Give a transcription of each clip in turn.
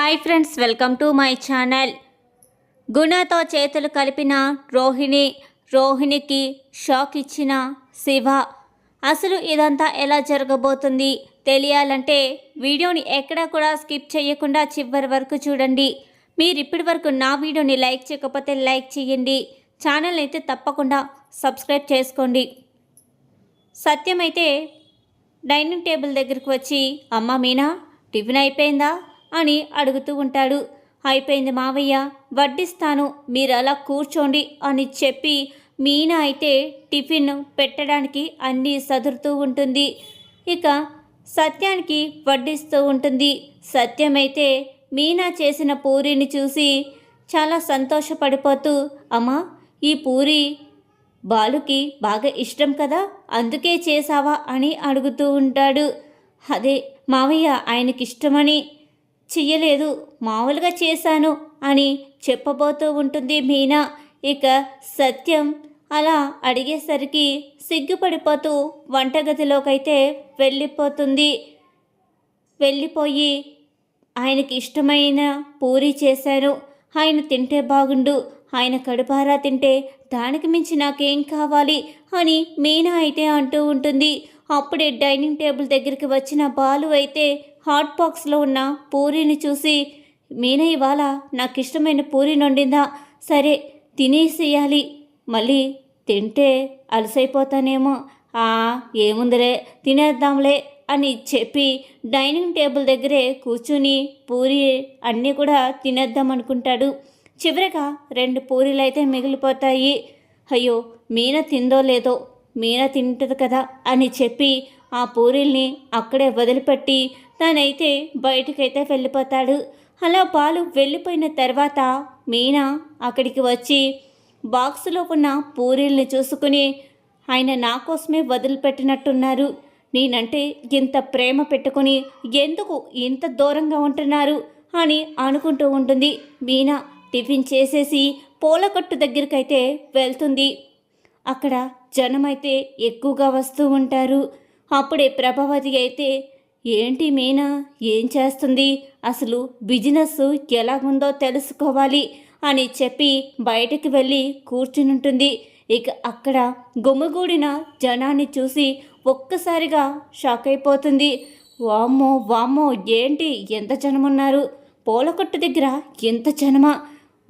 Hi friends welcome to my channel గుణతో చేతులు కలిపిన Rohini రోహిణికి shock ఇచ్చిన శివ. అసలు ఇదంతా ఎలా జరగబోతుంది? తెలియాలంటే వీడియోని ఎక్కడా కూడా స్కిప్ చేయకుండా చివరి వరకు చూడండి. మీరు ఇప్పటి వరకు నా వీడియోని లైక్ చేయకపోతే లైక్ చేయండి. ఛానల్ అయితే తప్పకుండా సబ్స్క్రైబ్ చేసుకోండి. సత్యమైతే డైనింగ్ టేబుల్ దగ్గరికి వచ్చి అమ్మ మీనా టిఫిన్ అయిపోయిందా? అని అడుగుతూ ఉంటాడు. అయిపోయింది మావయ్య వడ్డిస్తాను మీరు అలా కూర్చోండి అని చెప్పి మీనా అయితే టిఫిన్ పెట్టడానికి అన్నీ సదురుతూ ఉంటుంది. ఇక సత్యానికి వడ్డిస్తూ ఉంటుంది. సత్యమైతే మీనా చేసిన పూరిని చూసి చాలా సంతోషపడిపోతూ అమ్మా ఈ పూరి బాలుకి బాగా ఇష్టం కదా అందుకే చేసావా అని అడుగుతూ ఉంటాడు. అదే మావయ్య ఆయనకి ఇష్టమని చెయ్యలేదు. మామూలుగా చేశాను అని చెప్పబోతూ ఉంటుంది మీనా. ఇక సత్యం అలా అడిగేసరికి సిగ్గుపడిపోతూ వంటగదిలోకైతే వెళ్ళిపోతుంది. వెళ్ళిపోయి ఆయనకి ఇష్టమైన పూరి చేశాను. ఆయన తింటే బాగుండు. ఆయన కడుపారా తింటే దానికి మించి నాకేం కావాలి అని మీనా అయితే అంటూ ఉంటుంది. అప్పుడే డైనింగ్ టేబుల్ దగ్గరికి వచ్చిన బాలు అయితే హాట్ బాక్స్లో ఉన్న పూరిని చూసి మీన ఇవాళ నాకు ఇష్టమైన పూరి వండిందా సరే తినేసేయాలి. మళ్ళీ తింటే అలసైపోతానేమో. ఆ ఏముందిలే తినేద్దాంలే అని చెప్పి డైనింగ్ టేబుల్ దగ్గరే కూర్చుని పూరి అన్నీ కూడా తినేద్దాం అనుకుంటాడు రెండు పూరీలు అయితే మిగిలిపోతాయి. అయ్యో మీన తిందో లేదో? మీన తింటుంది కదా అని చెప్పి ఆ పూరీల్ని అక్కడే వదిలిపెట్టి తనైతే బయటకైతే వెళ్ళిపోతాడు. అలా బాలు వెళ్ళిపోయిన తర్వాత మీనా అక్కడికి వచ్చి బాక్సులో ఉన్న పూరీల్ని చూసుకుని ఆయన నా కోసమే వదిలిపెట్టినట్టున్నారు. నేనంటే ఇంత ప్రేమ పెట్టుకుని ఎందుకు ఇంత దూరంగా ఉంటున్నారు అని అనుకుంటూ ఉంటుంది. మీనా టిఫిన్ చేసేసి పూలకట్టు దగ్గరికైతే వెళ్తుంది. అక్కడ జనమైతే ఎక్కువగా వస్తూ ఉంటారు. అప్పుడే ప్రభావతి అయితే ఏంటి మీనా? ఏం చేస్తుంది? అసలు బిజినెస్ ఎలాగుందో తెలుసుకోవాలి అని చెప్పి బయటికి వెళ్ళి కూర్చునుంటుంది. ఇక అక్కడ గుమ్మగూడిన జనాన్ని చూసి ఒక్కసారిగా షాక్ అయిపోతుంది. వామ్మో వామ్మో ఏంటి? ఎంత జనమున్నారు? పూలకొట్టు దగ్గర ఎంత జనమా?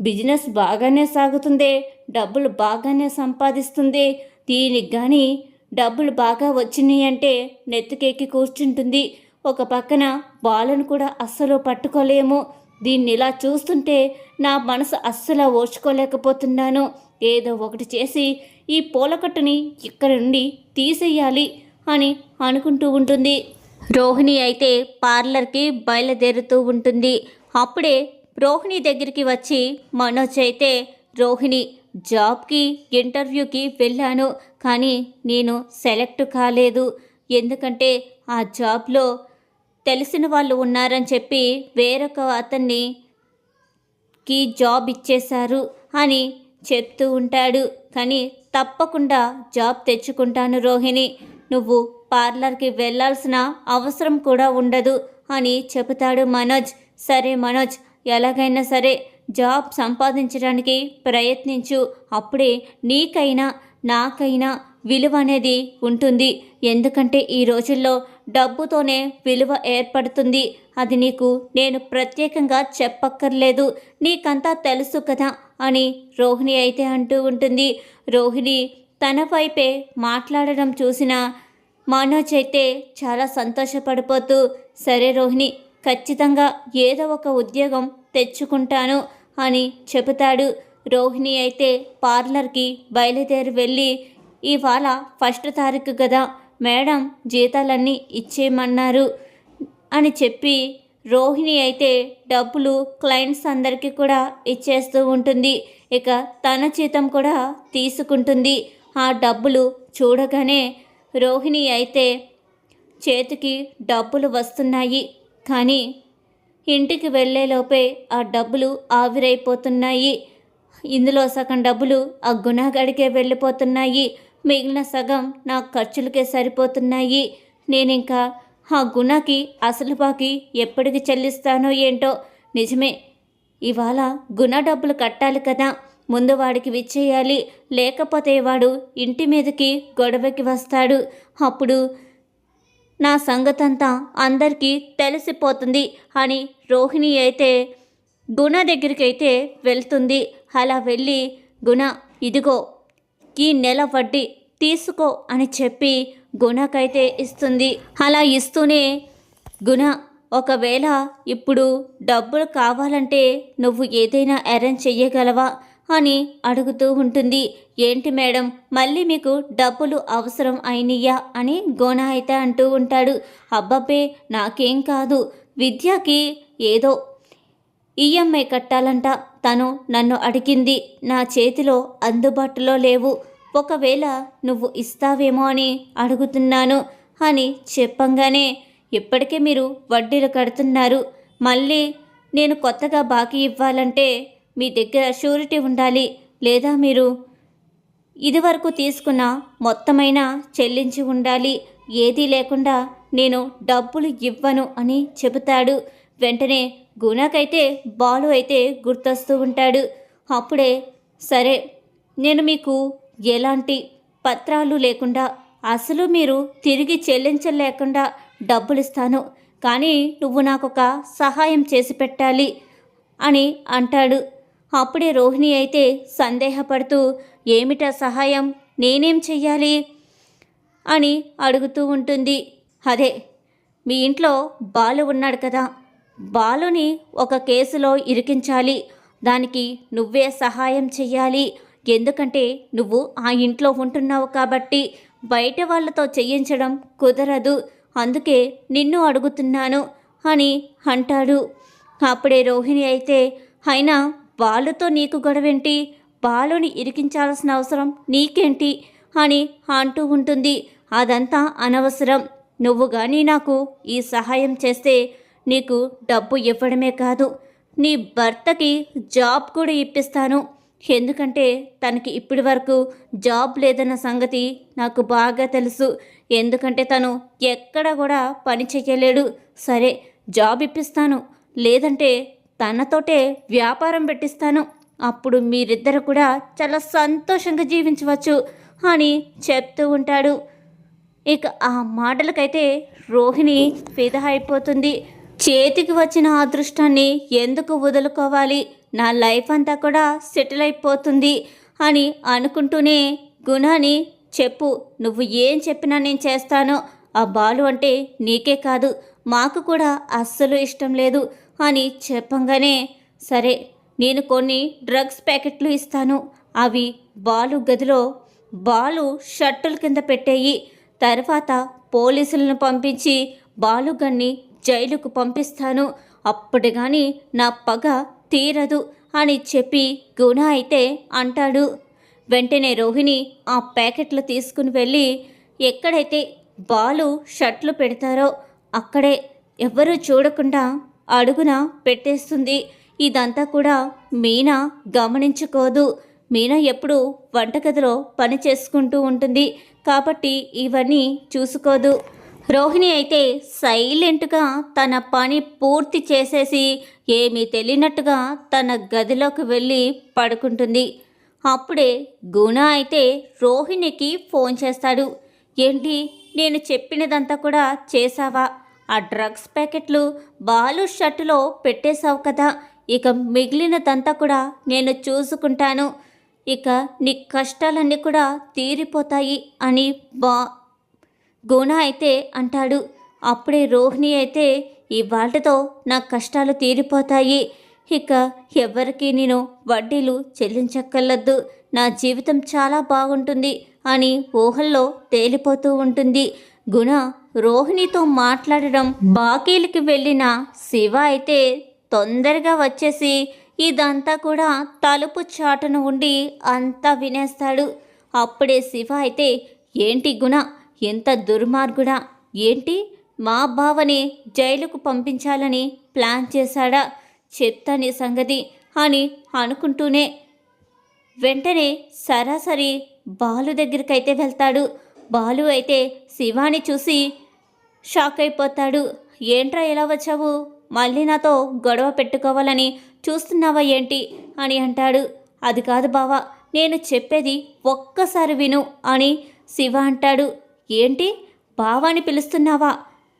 బిజినెస్ బాగానే సాగుతుంది డబ్బులు బాగానే సంపాదిస్తుంది దీనికి కానీ డబ్బులు బాగా వచ్చినాయి అంటే నెత్తికెక్కి కూర్చుంటుంది. ఒక పక్కన బాలను కూడా అస్సలు పట్టుకోలేము. దీన్ని ఇలా చూస్తుంటే నా మనసు అస్సలు ఓర్చుకోలేకపోతున్నాను. ఏదో ఒకటి చేసి ఈ పూలకట్టుని ఇక్కడ నుండి తీసేయాలి అని అనుకుంటూ ఉంటుంది. రోహిణి అయితే పార్లర్కి బయలుదేరుతూ ఉంటుంది. అప్పుడే రోహిణి దగ్గరికి వచ్చి మనోజ్ అయితే రోహిణి జాబ్కి ఇంటర్వ్యూకి వెళ్ళాను. కానీ నేను సెలెక్ట్ కాలేదు. ఎందుకంటే ఆ జాబ్లో తెలిసిన వాళ్ళు ఉన్నారని చెప్పి వేరొక అతన్ని కి జాబ్ ఇచ్చేశారు అని చెప్తూ ఉంటాడు. కానీ తప్పకుండా జాబ్ తెచ్చుకుంటాను రోహిణి. నువ్వు పార్లర్కి వెళ్ళాల్సిన అవసరం కూడా ఉండదు అని చెబుతాడు మనోజ్. సరే మనోజ్ ఎలాగైనా సరే జాబ్ సంపాదించడానికి ప్రయత్నించు. అప్పుడే నీకైనా నాకైనా విలువ అనేది ఉంటుంది. ఎందుకంటే ఈ రోజుల్లో డబ్బుతోనే విలువ ఏర్పడుతుంది. అది నీకు నేను ప్రత్యేకంగా చెప్పక్కర్లేదు. నీకంతా తెలుసు కదా అని రోహిణి అయితే అంటూ ఉంటుంది. రోహిణి తన వైపే మాట్లాడడం చూసిన మనోజ్ అయితే చాలా సంతోషపడిపోతూ సరే రోహిణి ఖచ్చితంగా ఏదో ఒక ఉద్యోగం తెచ్చుకుంటాను. అని చెబుతాడు. రోహిణి అయితే పార్లర్కి బయలుదేరి వెళ్ళి ఇవాళ ఫస్ట్ తారీఖు కదా మేడం జీతాలన్నీ ఇచ్చేయమన్నారు అని చెప్పి రోహిణి అయితే డబ్బులు క్లయింట్స్ అందరికీ కూడా ఇచ్చేస్తూ ఉంటుంది. ఇక తన జీతం కూడా తీసుకుంటుంది. ఆ డబ్బులు చూడగానే రోహిణి అయితే చేతికి డబ్బులు వస్తున్నాయి. కానీ ఇంటికి వెళ్ళేలోపే ఆ డబ్బులు ఆవిరైపోతున్నాయి. ఇందులో సగం డబ్బులు ఆ గుణగాడికే వెళ్ళిపోతున్నాయి. మిగిలిన సగం నా ఖర్చులకే సరిపోతున్నాయి. నేను ఇంకా ఆ గుణకి అసలు బాకి ఎప్పటికి చెల్లిస్తానో ఏంటో నిజమే. ఇవాళ గుణ డబ్బులు కట్టాలి కదా. ముందు వాడికి విచ్చేయాలి. లేకపోతే వాడు ఇంటి మీదకి గొడవకి వస్తాడు. అప్పుడు నా సంగతంతా అందరికీ తెలిసిపోతుంది అని రోహిణి అయితే గుణ దగ్గరికి అయితే వెళ్తుంది. అలా వెళ్ళి గుణ ఇదిగో ఈ నెల వడ్డీ తీసుకో అని చెప్పి గుణకైతే ఇస్తుంది. అలా ఇస్తూనే గుణ ఒకవేళ ఇప్పుడు డబ్బులు కావాలంటే నువ్వు ఏదైనా అరేంజ్ చెయ్యగలవా? అని అడుగుతూ ఉంటుంది. ఏంటి మేడం? మళ్ళీ మీకు డబ్బులు అవసరం అయినయ్యా అని గోనా అయితే అంటూ ఉంటాడు. అబ్బబ్బే నాకేం కాదు. విద్యకి ఏదో ఈఎంఐ కట్టాలంట. తను నన్ను అడిగింది. నా చేతిలో అందుబాటులో లేవు. ఒకవేళ నువ్వు ఇస్తావేమో అని అడుగుతున్నాను అని చెప్పంగానే ఇప్పటికే మీరు వడ్డీలు కడుతున్నారు. మళ్ళీ నేను కొత్తగా బాకీ ఇవ్వాలంటే మీ దగ్గర షూరిటీ ఉండాలి లేదా మీరు ఇదివరకు తీసుకున్న మొత్తమైనా చెల్లించి ఉండాలి ఏదీ లేకుండా నేను డబ్బులు ఇవ్వను అని చెబుతాడు. వెంటనే గుణకైతే బాలు అయితే గుర్తొస్తూ ఉంటాడు. అప్పుడే సరే నేను మీకు ఎలాంటి పత్రాలు లేకుండా అసలు మీరు తిరిగి చెల్లించలేకుండా డబ్బులు ఇస్తాను కానీ నువ్వు నాకు ఒక సహాయం చేసి పెట్టాలి అని అంటాడు. అప్పుడే రోహిణి అయితే సందేహపడుతూ ఏమిటా సహాయం? నేనేం చెయ్యాలి? అని అడుగుతూ ఉంటుంది. అదే మీ ఇంట్లో బాలు ఉన్నాడు కదా. బాలుని ఒక కేసులో ఇరికించాలి. దానికి నువ్వే సహాయం చెయ్యాలి. ఎందుకంటే నువ్వు ఆ ఇంట్లో ఉంటున్నావు కాబట్టి బయట వాళ్ళతో చేయించడం కుదరదు. అందుకే నిన్ను అడుగుతున్నాను అని అంటాడు. అప్పుడే రోహిణి అయితే అయినా వాళ్ళతో నీకు గొడవేంటి? బాలుని ఇరికించాల్సిన అవసరం నీకేంటి? అని అంటూ ఉంటుంది. అదంతా అనవసరం. నువ్వు కానీ నాకు ఈ సహాయం చేస్తే నీకు డబ్బు ఇవ్వడమే కాదు. నీ భర్తకి జాబ్ కూడా ఇప్పిస్తాను. ఎందుకంటే తనకి ఇప్పటి వరకు జాబ్ లేదన్న సంగతి నాకు బాగా తెలుసు. ఎందుకంటే తను ఎక్కడ కూడా పని చేయలేడు సరే జాబ్ ఇప్పిస్తాను. లేదంటే తనతోటే వ్యాపారం పెట్టిస్తాను. అప్పుడు మీరిద్దరు కూడా చాలా సంతోషంగా జీవించవచ్చు అని చెప్తూ ఉంటాడు. ఇక ఆ మాటలకైతే రోహిణి ఫిదా అయిపోతుంది. చేతికి వచ్చిన అదృష్టాన్ని ఎందుకు వదులుకోవాలి? నా లైఫ్ అంతా కూడా సెటిల్ అయిపోతుంది అని అనుకుంటూనే గుణాని చెప్పు నువ్వు ఏం చెప్పినా నేను చేస్తాను. ఆ బాలు అంటే నీకే కాదు మాకు కూడా అస్సలు ఇష్టం లేదు. అని చెప్పంగానే సరే నేను కొన్ని డ్రగ్స్ ప్యాకెట్లు ఇస్తాను. అవి బాలు గదిలో బాలు షర్టుల కింద పెట్టేయి. తర్వాత పోలీసులను పంపించి బాలుగన్ని జైలుకు పంపిస్తాను. అప్పుడు కానీ నా పగ తీరదు అని చెప్పి గుణ అయితే అంటాడు. వెంటనే రోహిణి ఆ ప్యాకెట్లు తీసుకుని వెళ్ళి ఎక్కడైతే బాలు షర్ట్లు పెడతారో అక్కడే ఎవ్వరూ చూడకుండా అడుగున పెట్టేస్తుంది. ఇదంతా కూడా మీనా గమనించుకోదు. మీనా ఎప్పుడు వంటగదిలో పని చేసుకుంటూ ఉంటుంది. కాబట్టి ఇవన్నీ చూసుకోదు. రోహిణి అయితే సైలెంట్గా తన పని పూర్తి చేసేసి ఏమీ తెలియనట్టుగా తన గదిలోకి వెళ్ళి పడుకుంటుంది. అప్పుడే గుణ అయితే రోహిణికి ఫోన్ చేస్తాడు. ఏంటి? నేను చెప్పినదంతా కూడా చేసావా ఆ డ్రగ్స్ ప్యాకెట్లు బాలు షర్టులో పెట్టేశావు కదా. ఇక మిగిలినదంతా కూడా నేను చూసుకుంటాను. ఇక నీ కష్టాలన్నీ కూడా తీరిపోతాయి అని బా గుణ అయితే అంటాడు. అప్పుడే రోహిణి అయితే ఈ వాటితో నా కష్టాలు తీరిపోతాయి. ఇక ఎవరికి నేను వడ్డీలు చెల్లించక్కర్లద్దు నా జీవితం చాలా బాగుంటుంది అని ఊహల్లో తేలిపోతూ ఉంటుంది. గుణ రోహిణితో మాట్లాడడం బాకీలకి వెళ్ళిన శివ అయితే తొందరగా వచ్చేసి ఇదంతా కూడా తలుపు చాటున ఉండి అంతా వినేస్తాడు. అప్పుడే శివ అయితే ఏంటి గుణ? ఎంత దుర్మార్గుడా? ఏంటి? మా బావని జైలుకు పంపించాలని ప్లాన్ చేశాడా? చెప్తాని సంగతి అని అనుకుంటూనే వెంటనే సరాసరి బాలు దగ్గరికైతే వెళ్తాడు. బాలు అయితే శివాని చూసి షాక్ అయిపోతాడు. ఏంట్రా ఎలా వచ్చావు? మళ్ళీ నాతో గొడవ పెట్టుకోవాలని చూస్తున్నావా ఏంటి? అని అంటాడు. అది కాదు బావా నేను చెప్పేది ఒక్కసారి విను అని శివ అంటాడు. ఏంటి? బావాని పిలుస్తున్నావా?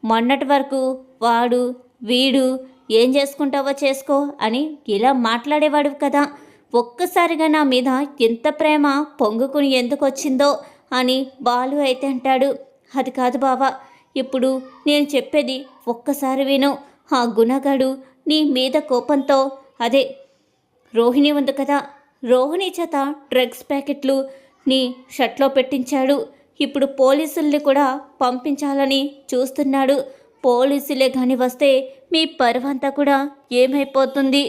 మొన్నటి వరకు వాడు వీడు ఏం చేసుకుంటావో చేసుకో అని ఇలా మాట్లాడేవాడు కదా. ఒక్కసారిగా నా మీద ఎంత ప్రేమ పొంగుకుని ఎందుకు వచ్చిందో అని బాలు అయితే అంటాడు. అది కాదు బావా ఇప్పుడు నేను చెప్పేది ఒక్కసారి విను. ఆ గుణగాడు నీ మీద కోపంతో అదే రోహిణి ఉంది కదా రోహిణి చేత డ్రగ్స్ ప్యాకెట్లు నీ షర్ట్లో పెట్టించాడు. ఇప్పుడు పోలీసుల్ని కూడా పంపించాలని చూస్తున్నాడు. పోలీసులే కానీ వస్తే మీ పరువంతా కూడా ఏమైపోతుంది?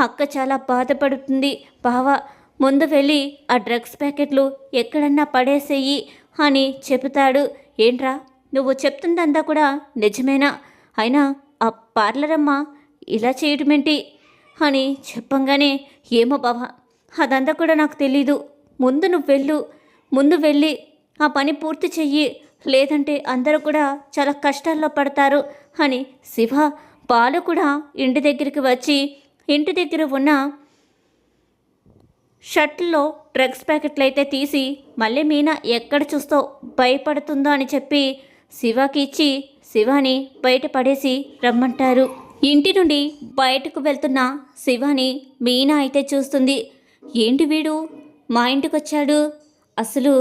అక్క చాలా బాధపడుతుంది బావా. ముందు వెళ్ళి ఆ డ్రగ్స్ ప్యాకెట్లు ఎక్కడన్నా పడేసేయి అని చెబుతాడు. ఏంట్రా? నువ్వు చెప్తుందంతా కూడా నిజమేనా? అయినా ఆ పార్లర్ అమ్మ ఇలా చేయటమేంటి? అని చెప్పంగానే ఏమో బావా అదంతా కూడా నాకు తెలీదు. ముందు నువ్వు వెళ్ళు. ముందు వెళ్ళి ఆ పని పూర్తి చెయ్యి. లేదంటే అందరూ కూడా చాలా కష్టాల్లో పడతారు అని శివ బాలు కూడా ఇంటి దగ్గరికి వచ్చి ఇంటి దగ్గర ఉన్న షర్ట్లో డ్రగ్స్ ప్యాకెట్లు అయితే తీసి మళ్ళీ మీనా ఎక్కడ చూస్తో భయపడుతుందో అని చెప్పి శివకి ఇచ్చి శివాని బయట పడేసి రమ్మంటారు. ఇంటి నుండి బయటకు వెళ్తున్న శివాని మీనా అయితే చూస్తుంది. ఏంటి వీడు? మా ఇంటికి వచ్చాడు అసలు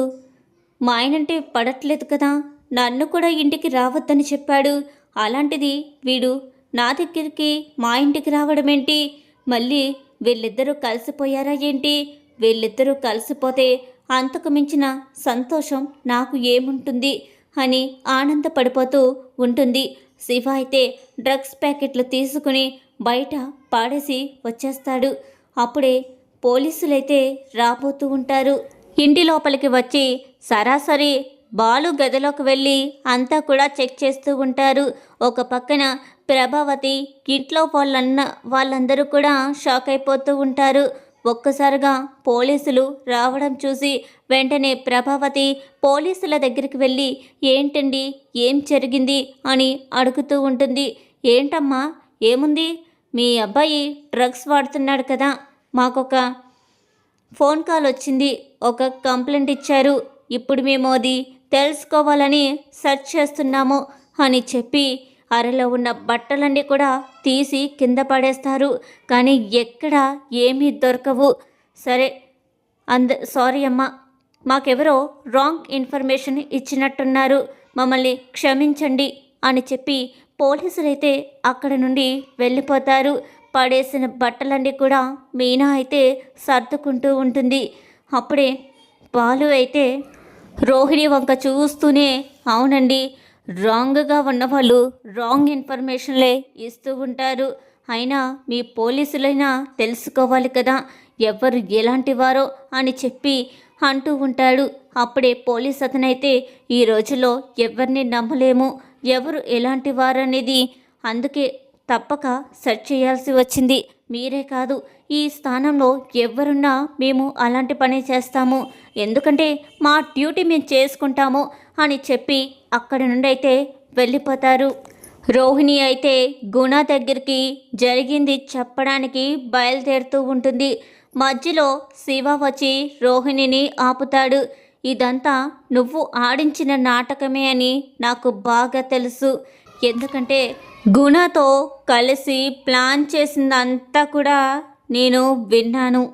మా ఆయనంటే పడట్లేదు కదా. నన్ను కూడా ఇంటికి రావద్దని చెప్పాడు. అలాంటిది వీడు నా దగ్గరికి మా ఇంటికి రావడం ఏంటి మళ్ళీ వీళ్ళిద్దరూ కలిసిపోయారా ఏంటి? వీళ్ళిద్దరూ కలిసిపోతే అంతకు మించిన సంతోషం నాకు ఏముంటుంది? అని ఆనందపడిపోతూ ఉంటుంది. శివ అయితే డ్రగ్స్ ప్యాకెట్లు తీసుకుని బయట పాడేసి వచ్చేస్తాడు. అప్పుడే పోలీసులైతే రాబోతూ ఉంటారు. ఇంటి లోపలికి వచ్చి సరాసరి బాలు గదిలోకి వెళ్ళి అంతా కూడా చెక్ చేస్తూ ఉంటారు. ఒక పక్కన ప్రభావతి ఇంట్లో వాళ్ళన్న వాళ్ళందరూ కూడా షాక్ అయిపోతూ ఉంటారు. ఒక్కసారిగా పోలీసులు రావడం చూసి వెంటనే ప్రభావతి పోలీసుల దగ్గరికి వెళ్ళి ఏంటండి? ఏం జరిగింది? అని అడుగుతూ ఉంటుంది. ఏంటమ్మా? ఏముంది? మీ అబ్బాయి డ్రగ్స్ వాడుతున్నాడు కదా. మాకొక ఫోన్ కాల్ వచ్చింది. ఒక కంప్లైంట్ ఇచ్చారు. ఇప్పుడు మేము అది తెలుసుకోవాలని సెర్చ్ చేస్తున్నాము అని చెప్పి అరలో ఉన్న బట్టలన్నీ కూడా తీసి కింద పడేస్తారు. కానీ ఎక్కడ ఏమీ దొరకవు. సరే అంద సారీ అమ్మ మాకెవరో రాంగ్ ఇన్ఫర్మేషన్ ఇచ్చినట్టున్నారు. మమ్మల్ని క్షమించండి అని చెప్పి పోలీసులైతే అక్కడ నుండి వెళ్ళిపోతారు. పడేసిన బట్టలన్నీ కూడా మీనా అయితే సర్దుకుంటూ ఉంటుంది. అప్పుడే పాలు అయితే రోహిణి వంక చూస్తూనే అవునండి రాంగ్గా ఉన్నవాళ్ళు రాంగ్ ఇన్ఫర్మేషన్లే ఇస్తూ ఉంటారు. అయినా మీ పోలీసులైనా తెలుసుకోవాలి కదా ఎవరు ఎలాంటి వారో అని చెప్పి అంటూ ఉంటాడు. అప్పుడే పోలీస్ అతనైతే ఈ రోజుల్లో ఎవరిని నమ్మలేము ఎవరు ఎలాంటి వారు అనేది అందుకే తప్పక సెర్చ్ చేయాల్సి వచ్చింది. మీరే కాదు ఈ స్థానంలో ఎవరున్నా మేము అలాంటి పని చేస్తాము. ఎందుకంటే మా డ్యూటీ మేము చేసుకుంటాము అని చెప్పి అక్కడి నుండి అయితే వెళ్ళిపోతారు. రోహిణి అయితే గుణ దగ్గరికి జరిగింది చెప్పడానికి బయలుదేరుతూ ఉంటుంది. మధ్యలో శివ వచ్చి రోహిణిని ఆపుతాడు. ఇదంతా నువ్వు ఆడించిన నాటకమే అని నాకు బాగా తెలుసు. ఎందుకంటే గుణతో కలిసి ప్లాన్ చేసిందంతా కూడా నేను విన్నాను.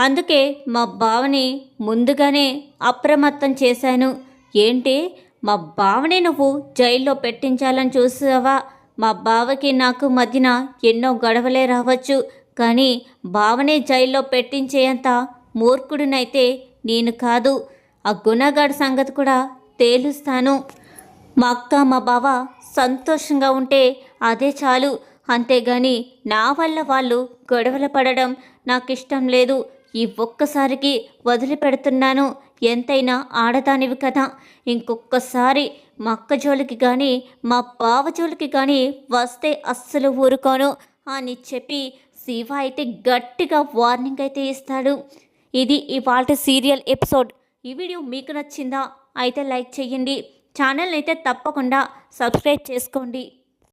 అందుకే మా బావని ముందుగానే అప్రమత్తం చేశాను. ఏంటి? మా బావని నువ్వు జైల్లో పెట్టించాలని చూసావా? మా బావకి నాకు మధ్యన ఎన్నో గొడవలే రావచ్చు. కానీ బావనే జైల్లో పెట్టించేంత మూర్ఖుడినైతే నేను కాదు. ఆ గుణగాడి సంగతి కూడా తేలుస్తాను. మా అక్క మా బావ సంతోషంగా ఉంటే అదే చాలు. అంతేగాని నా వల్ల వాళ్ళు గొడవలు పడడం నాకు ఇష్టం లేదు. ఈ ఒక్కసారికి వదిలిపెడుతున్నాను. ఎంతైనా ఆడదానివి కదా. ఇంకొకసారి మా అక్క జోలికి కానీ మా బావ జోలికి కానీ వస్తే అస్సలు ఊరుకోను అని చెప్పి శివ అయితే గట్టిగా వార్నింగ్ అయితే ఇస్తాడు. ఇది ఇవాళ సీరియల్ ఎపిసోడ్. ఈ వీడియో మీకు నచ్చిందా? అయితే లైక్ చేయండి. ఛానల్ అయితే తప్పకుండా సబ్స్క్రైబ్ చేసుకోండి.